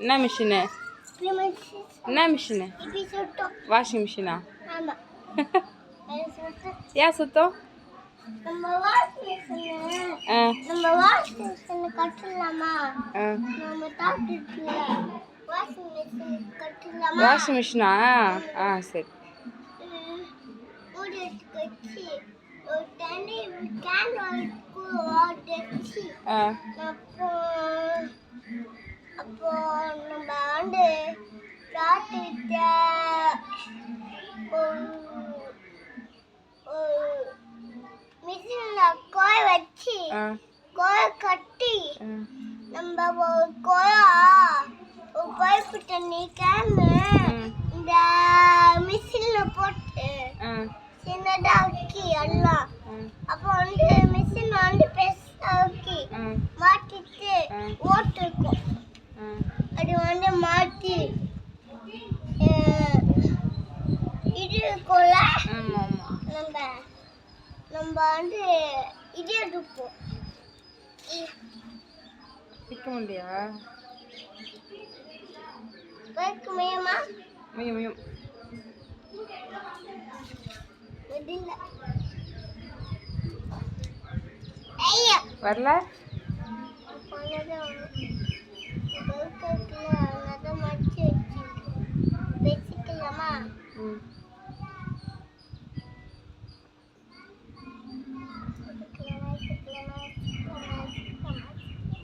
என்ன மிஷினு என்ன machine washing மிஷினா ஏன் சுத்தம் வாஷிங் மிஷின் ஆ சரி ஒரு தண்ணி கேன் அப்போ நம்ம வந்து தாத்திட்ட மிஷினில் கோய வச்சு கோய கட்டி நம்ம ஒரு கோயா ஒரு பைப்பு தண்ணி கேனு ம். இந்த மிஷினில் போட்டு சின்னதாக்கி எல்லாம் அப்போ வந்து மிஷின் வந்து பெருசாக்கி ஆ மாட்டிட்டு ஆ. ஓட்டுருக்கும் ஆ அது வந்து இது இருக்கும்ல? ஆமாம் நம்ம நம்ம வந்து இது எடுப்போம். விற்க முடியா? வைக்க முடியுமா முடியும் முடியும் வரல? 嗯。